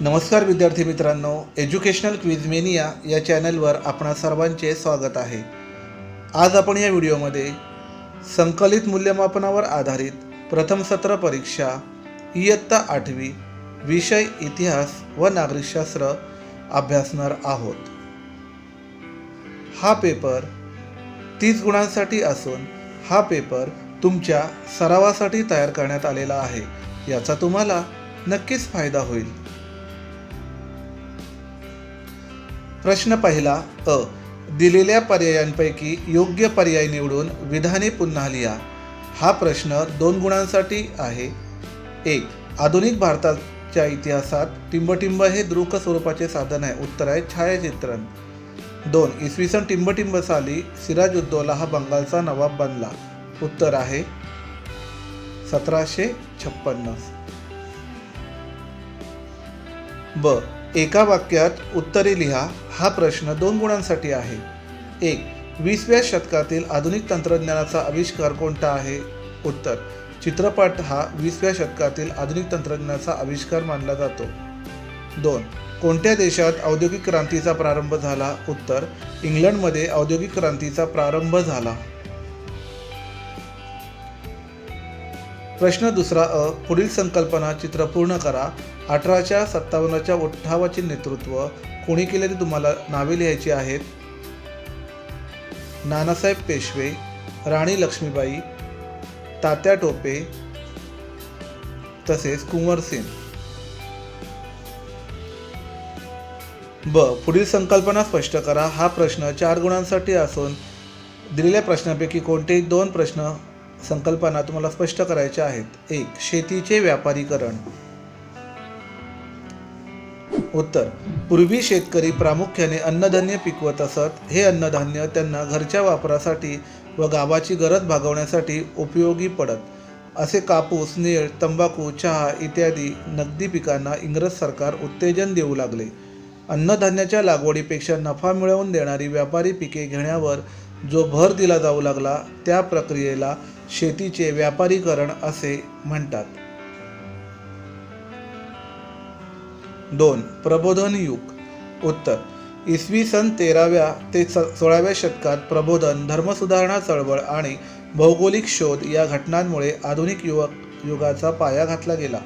नमस्कार विद्यार्थी मित्रांनो एज्युकेशनल क्विझमेनिया या चॅनलवर आपणा सर्वांचे स्वागत आहे. आज आपण या व्हिडिओमध्ये संकलित मूल्यमापनावर आधारित प्रथम सत्र परीक्षा इयत्ता आठवी विषय इतिहास व नागरिकशास्त्र अभ्यासणार आहोत. हा पेपर तीस गुणांसाठी असून हा पेपर तुमच्या सरावासाठी तयार करण्यात आलेला आहे. याचा तुम्हाला नक्कीच फायदा होईल. प्रश्न पहिला अ दिलेल्या पर्यायांपैकी योग्य पर्याय निवडून विधाने पुन्हा लिहा. हा प्रश्न दोन गुणांसाठी आहे. एक आधुनिक भारताच्या इतिहासात टिंबटिंब हे द्रुक स्वरूपाचे साधन आहे. उत्तर आहे छायाचित्रण. दोन इसवी सन टिंबटिंब साली सिराज उद्दौला हा बंगालचा नवाब बनला. उत्तर आहे सतराशे छप्पन्न. ब एका वाक्यात उत्तरे लिहा हा प्रश्न दोन गुणांसाठी आहे. एक वीसव्या शतकातील आधुनिक तंत्रज्ञानाचा आविष्कार कोणता आहे? उत्तर चित्रपट हा वीसव्या शतकातील आधुनिक तंत्रज्ञानाचा आविष्कार मानला जातो. दोन कोणत्या देशात औद्योगिक क्रांतीचा प्रारंभ झाला? उत्तर इंग्लंडमध्ये औद्योगिक क्रांतीचा प्रारंभ झाला. प्रश्न दुसरा अ पुढील संकल्पना चित्र पूर्ण करा. अठराच्या सत्तावन्नच्या उठावाचे नेतृत्व कोणी केले ते तुम्हाला नावे लिहायची आहेत? नानासाहेब पेशवे राणी लक्ष्मीबाई तात्या टोपे तसेच कुंवर सिंग ब. पुढील संकल्पना स्पष्ट करा. हा प्रश्न चार गुणांसाठी असून दिलेल्या प्रश्नापैकी कोणतेही दोन प्रश्न संकल्पना तुम्हाला स्पष्ट करायच्या आहेत? एक शेतीचे व्यापारीकरण. उत्तर. पूर्वी शेतकरी प्रामुख्याने अन्नधान्य पिकवत असत. हे अन्नधान्य त्यांना घरच्या वापरासाठी व गावाची गरज भागवण्यासाठी उपयोगी पडत. असे कापूस नीळ तंबाखू चहा इत्यादी नगदी पिकांना इंग्रज सरकार उत्तेजन देऊ लागले. अन्नधान्याच्या लागवडीपेक्षा नफा मिळवून देणारी व्यापारी पिके घेण्यावर जो भर दिला जाऊ लागला त्या प्रक्रियेला शेतीचे व्यापारीकरण असे म्हणतात. दोन प्रबोधन युग. उत्तर इसवी सन तेराव्या ते स सोळाव्या शतकात प्रबोधन धर्मसुधारणा चळवळ आणि भौगोलिक शोध या घटनांमुळे आधुनिक युवक युगाचा पाया घातला गेला.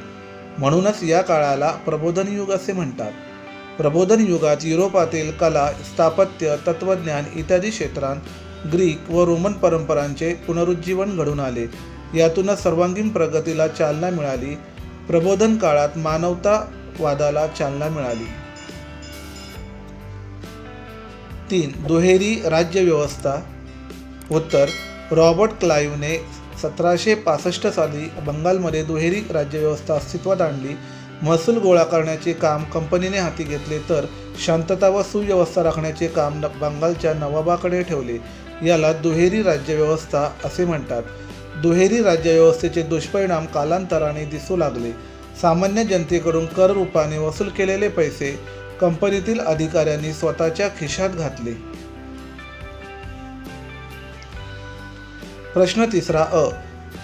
म्हणूनच या काळाला प्रबोधन युग असे म्हणतात. प्रबोधन युगात युरोपातील कला स्थापत्य तत्त्वज्ञान इत्यादी क्षेत्रांत ग्रीक व रोमन परंपरांचे पुनरुज्जीवन घडून आले. यातूनच सर्वांगीण प्रगतीला चालना मिळाली. प्रबोधन काळात मानवता वादाला चालना मिळाली. तीन दुहेरी राज्यव्यवस्था उत्तर रॉबर्ट क्लाईव्हने सतराशे पासष्ट साली बंगालमध्ये दुहेरी राज्यव्यवस्था अस्तित्वात आणली. महसूल गोळा करण्याचे काम कंपनीने हाती घेतले तर शांतता व सुव्यवस्था राखण्याचे काम न- बंगालच्या नवाबाकडे ठेवले. याला दुहेरी राज्यव्यवस्था असे म्हणतात. दुहेरी राज्यव्यवस्थेचे दुष्परिणाम कालांतराने दिसू लागले. सामान्य जनतेकडून कर रूपाने वसूल केलेले पैसे कंपनीतील अधिकाऱ्यांनी स्वतःच्या खिशात घातले. प्रश्न तिसरा अ.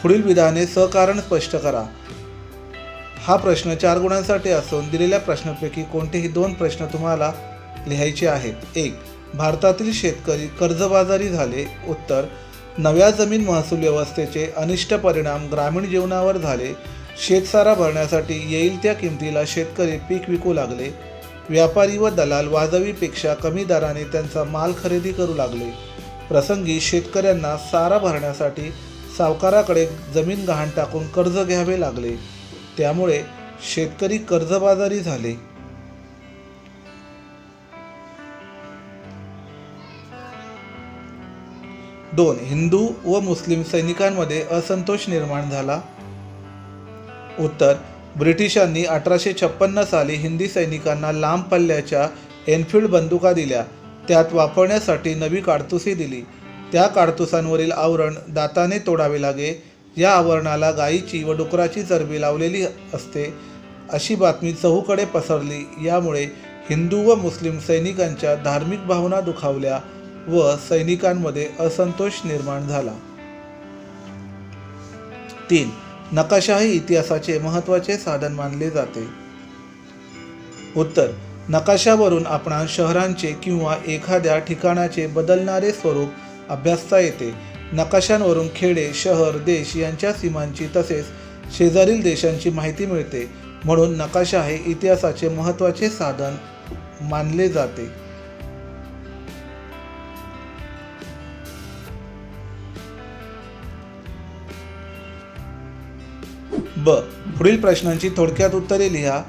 पुढील विधाने सहकारण स्पष्ट करा. हा प्रश्न चार गुणांसाठी असून दिलेल्या प्रश्नापैकी कोणतेही दोन प्रश्न तुम्हाला लिहायचे आहेत. एक भारतातील शेतकरी कर्जबाजारी झाले. उत्तर नव्या जमीन महसूल व्यवस्थेचे अनिष्ट परिणाम ग्रामीण जीवनावर झाले. शेतसारा भरण्यासाठी येईल त्या किमतीला शेतकरी पीक विकू लागले. व्यापारी व दलाल वाजवीपेक्षा कमी दराने त्यांचा माल खरेदी करू लागले. प्रसंगी शेतकऱ्यांना सारा भरण्यासाठी सावकाराकडे जमीन गहाण टाकून कर्ज घ्यावे लागले. त्यामुळे शेतकरी कर्जबाजारी झाले. दोन हिंदू व मुस्लिम सैनिकांमध्ये असंतोष निर्माण झाला. उत्तर ब्रिटिशांनी अठराशे छप्पन्न साली हिंदी सैनिकांना लांब पल्ल्याच्या एनफिल्ड बंदुका दिल्या. त्यात वापरण्यासाठी नवी काडतुसे दिली. त्या काडतुसांवरील आवरण दाताने तोडावे लागे. या आवरणाला गायीची व डुकराची चरबी लावलेली असते अशी बातमी चहूकडे पसरली. यामुळे हिंदू व मुस्लिम सैनिकांच्या धार्मिक भावना दुखावल्या व सैनिकांमध्ये असंतोष निर्माण झाला. तीन नकाशा हे इतिहासाचे महत्त्वाचे साधन मानले जाते. उत्तर नकाशावरून आपणा शहरांचे किंवा एखाद्या ठिकाणाचे बदलणारे स्वरूप अभ्यासता येते. नकाशांवरून खेडे शहर देश यांच्या सीमांची तसेच शेजारील देशांची माहिती मिळते. म्हणून नकाशा हे इतिहासाचे महत्त्वाचे साधन मानले जाते. ब. पुढील प्रश्नांची थोडक्यात उत्तरे लिहा.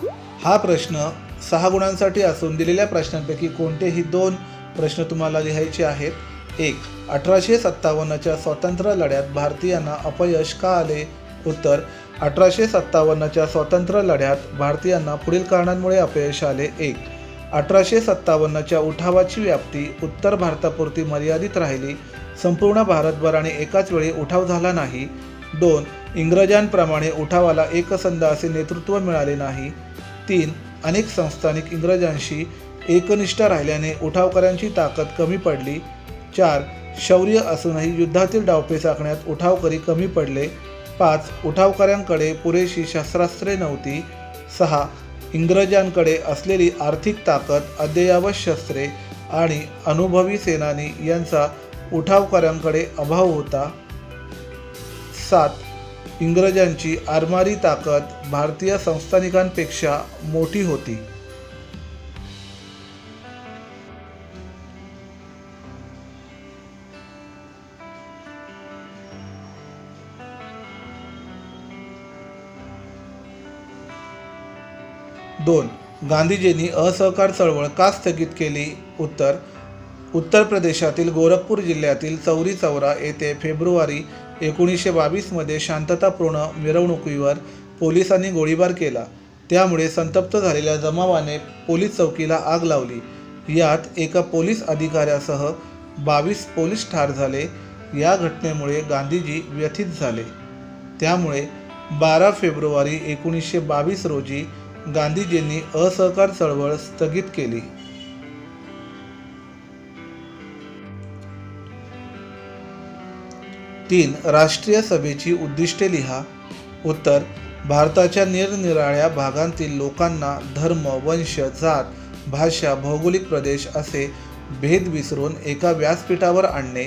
हा प्रश्न सहा गुणांसाठी असून दिलेल्या प्रश्नांपैकी कोणतेही दोन प्रश्न तुम्हाला लिहायचे आहेत? एक अठराशे सत्तावन्नच्या स्वातंत्र्य लढ्यात भारतीयांना अपयश का आले? उत्तर अठराशे सत्तावन्नच्या स्वातंत्र्य लढ्यात भारतीयांना पुढील कारणांमुळे अपयश आले. एक अठराशे सत्तावन्नच्या उठावाची व्याप्ती उत्तर भारतापुरती मर्यादित राहिली. संपूर्ण भारतभर आणि एकाच वेळी उठाव झाला नाही. दोन इंग्रजांप्रमाणे उठावाला एकसंध असे नेतृत्व मिळाले नाही. तीन अनेक संस्थानिक इंग्रजांशी एकनिष्ठ राहिल्याने उठावकऱ्यांची ताकद कमी पडली. चार शौर्य असूनही युद्धातील डावपे आखण्यात उठावकरी कमी पडले. पाच उठावकऱ्यांकडे पुरेशी शस्त्रास्त्रे नव्हती. सहा इंग्रजांकडे असलेली आर्थिक ताकद अद्ययावत शस्त्रे आणि अनुभवी सेनानी यांचा उठावकऱ्यांकडे अभाव होता. सात इंग्रजांची आरमारी ताकद भारतीय संस्थानिकांपेक्षा मोठी होती. दोन गांधीजींनी असहकार चळवळ का स्थगित केली? उत्तर उत्तर प्रदेशातील गोरखपूर जिल्ह्यातील चौरी चौरा येथे फेब्रुवारी एकोणीसशे बावीसमध्ये शांततापूर्ण मिरवणुकीवर पोलिसांनी गोळीबार केला. त्यामुळे संतप्त झालेल्या जमावाने पोलीस चौकीला आग लावली. यात एका पोलीस अधिकाऱ्यासह बावीस पोलीस ठार झाले. या घटनेमुळे गांधीजी व्यथित झाले. त्यामुळे बारा फेब्रुवारी एकोणीसशे बावीस रोजी गांधीजींनी असहकार चळवळ स्थगित केली. तीन राष्ट्रीय सभेची उद्दिष्टे लिहा. उत्तर भारताच्या निरनिराळ्या भागांतील लोकांना धर्म वंश जात भाषा भौगोलिक प्रदेश असे भेद विसरून एका व्यासपीठावर आणणे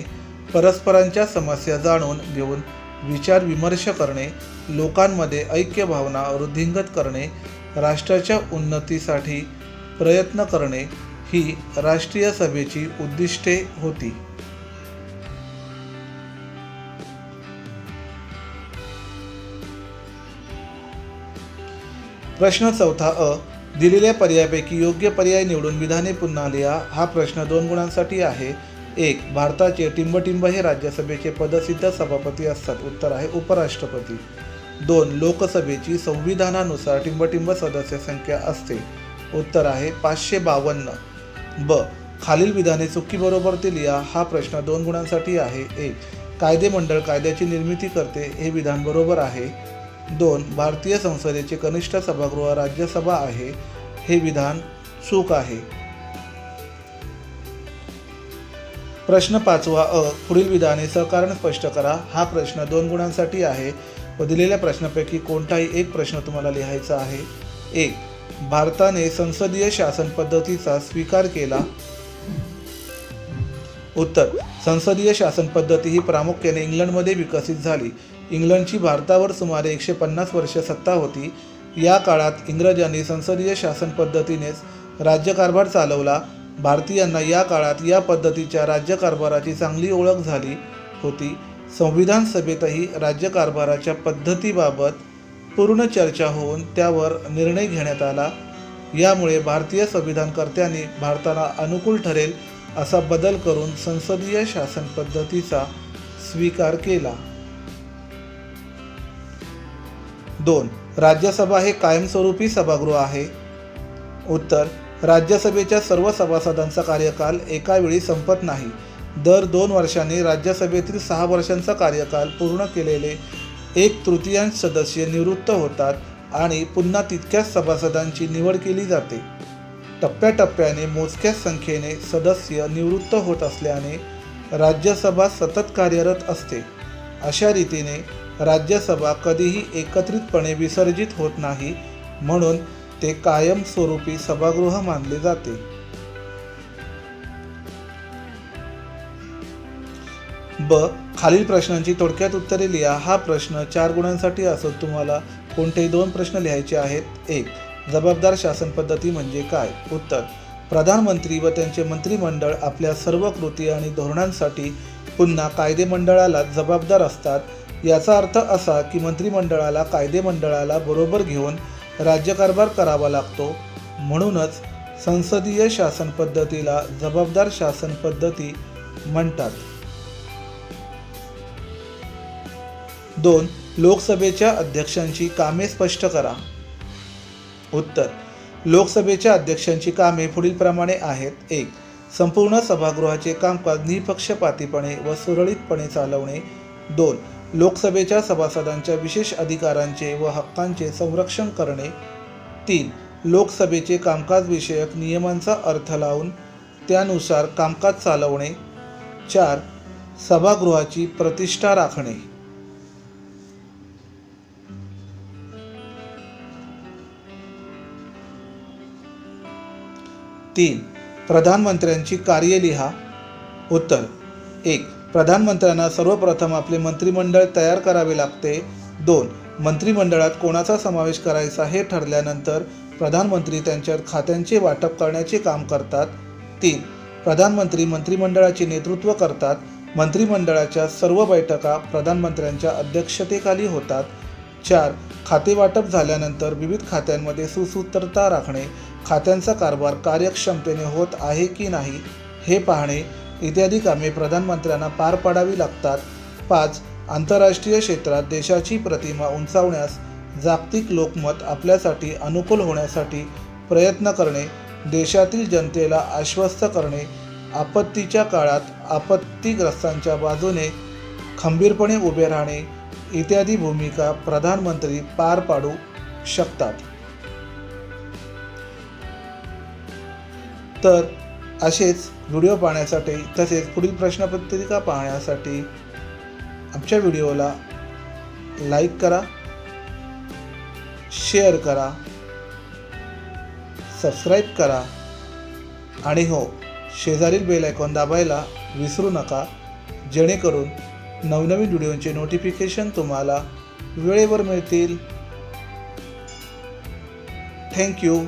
परस्परांच्या समस्या जाणून घेऊन विचार विमर्श करणे लोकांमध्ये ऐक्य भावना वृद्धिंगत करणे राष्ट्राच्या उन्नतीसाठी प्रयत्न करणे ही राष्ट्रीय सभेची उद्दिष्टे होती. प्रश्न चौथा अ दिलेल्या पर्यायापैकी योग्य पर्याय निवडून विधाने पुन्हा लिहा. हा प्रश्न दोन गुणांसाठी आहे. एक भारताचे टिंबटिंब हे राज्यसभेचे पदसिद्ध सभापती असतात. उत्तर आहे उपराष्ट्रपती. दोन लोकसभेची संविधानानुसार टिंबटिंब सदस्य संख्या असते. उत्तर आहे पाचशे बावन्न. ब खालील विधाने चुकी बरोबर ते लिहा. हा प्रश्न दोन गुणांसाठी आहे. एक कायदे मंडळ कायद्याची निर्मिती करते. हे विधान बरोबर आहे. दोन भारतीय संसदेचे कनिष्ठ सभागृह राज्यसभा आहे हे विधान चूक आहे. प्रश्न पाचवा अ पुढील विधाने सहकारण स्पष्ट करा. हा प्रश्न दोन गुणांसाठी आहे. व दिलेल्या प्रश्नापैकी कोणताही एक प्रश्न तुम्हाला लिहायचा आहे? एक भारताने संसदीय शासन पद्धतीचा स्वीकार केला. उत्तर संसदीय शासन पद्धती ही प्रामुख्याने इंग्लंडमध्ये विकसित झाली. इंग्लंडची भारतावर सुमारे एकशे पन्नास वर्ष सत्ता होती. या काळात इंग्रजांनी संसदीय शासन पद्धतीनेच राज्यकारभार चालवला. भारतीयांना या काळात या पद्धतीच्या राज्यकारभाराची चांगली ओळख झाली होती. संविधान सभेतही राज्यकारभाराच्या पद्धतीबाबत पूर्ण चर्चा होऊन त्यावर निर्णय घेण्यात आला. यामुळे भारतीय संविधानकर्त्यांनी भारताला अनुकूल ठरेल असा बदल करून संसदीय शासन पद्धतीचा स्वीकार केला. दोन राज्यसभा हे कायमस्वरूपी सभागृह आहे. उत्तर राज्यसभेच्या सर्व सभासदांचा कार्यकाल एका वेळी संपत नाही. दर दोन वर्षांनी राज्यसभेतील सहा वर्षांचा कार्यकाल पूर्ण केलेले एक तृतीयांश सदस्य निवृत्त होतात आणि पुन्हा तितक्याच सभासदांची निवड केली जाते. टप्प्याटप्प्याने मोजक्याच संख्येने सदस्य निवृत्त होत असल्याने राज्यसभा सतत कार्यरत असते. अशा रीतीने राज्यसभा कधीही एकत्रितपणे विसर्जित होत नाही म्हणून ते कायमस्वरूपी सभागृह मानले जाते. ब. खालील प्रश्नांची थोडक्यात उत्तरे लिहा. हा प्रश्न चार गुणांसाठी असून तुम्हाला कोणतेही दोन प्रश्न लिहायचे आहेत. एक जबाबदार शासन पद्धती म्हणजे काय? उत्तर प्रधानमंत्री व त्यांचे मंत्रिमंडळ आपल्या सर्व कृती आणि धोरणांसाठी पुन्हा कायदेमंडळाला जबाबदार असतात. याचा अर्थ असा की मंत्रिमंडळाला कायदेमंडळाला बरोबर घेऊन राज्यकारभार करावा लागतो. म्हणूनच संसदीय शासन पद्धतीला जबाबदार शासन पद्धती म्हणतात. दोन लोकसभेच्या अध्यक्षांची कामे स्पष्ट करा. उत्तर लोकसभेच्या अध्यक्षांची कामे पुढीलप्रमाणे आहेत. एक संपूर्ण सभागृहाचे कामकाज निपक्षपातीपणे व सुरळीतपणे चालवणे. दोन लोकसभेच्या सभासदांच्या विशेष अधिकारांचे व हक्कांचे संरक्षण करणे. तीन लोकसभेचे कामकाजविषयक नियमांचा अर्थ लावून त्यानुसार कामकाज चालवणे. चार सभागृहाची प्रतिष्ठा राखणे. तीन प्रधानमंत्र्यांची कार्य लिहा उत्तर एक प्रधानमंत्र्यांना सर्वप्रथम आपले मंत्रिमंडळ तयार करावे लागते. दोन मंत्रिमंडळात कोणाचा समावेश करायचा हे ठरल्यानंतर प्रधानमंत्री त्यांच्या खात्यांचे वाटप करण्याचे काम करतात. तीन प्रधानमंत्री मंत्रिमंडळाचे नेतृत्व करतात. मंत्रिमंडळाच्या सर्व बैठका प्रधानमंत्र्यांच्या अध्यक्षतेखाली होतात. चार खाते वाटप झाल्यानंतर विविध खात्यांमध्ये सुसूत्रता राखणे खात्यांचा कारभार कार्यक्षमतेने होत आहे की नाही हे पाहणे इत्यादी कामे प्रधानमंत्र्यांना पार पाडावी लागतात. पाच आंतरराष्ट्रीय क्षेत्रात देशाची प्रतिमा उंचावण्यास जागतिक लोकमत आपल्यासाठी अनुकूल होण्यासाठी प्रयत्न करणे देशातील जनतेला आश्वस्त करणे आपत्तीच्या काळात आपत्तीग्रस्तांच्या बाजूने खंबीरपणे उभे राहणे इत्यादी भूमिका प्रधानमंत्री पार पाडू शकतात. तर असेच व्हिडिओ पाहण्यासाठी तसेच पुढील प्रश्नपत्रिका पाहण्यासाठी आमच्या व्हिडिओला लाईक करा शेअर करा सबस्क्राईब करा आणि हो शेजारील बेल आयकॉन दाबायला विसरू नका जेणेकरून नवनवीन व्हिडिओंचे नोटिफिकेशन तुम्हाला वेळेवर मिळतील. थँक्यू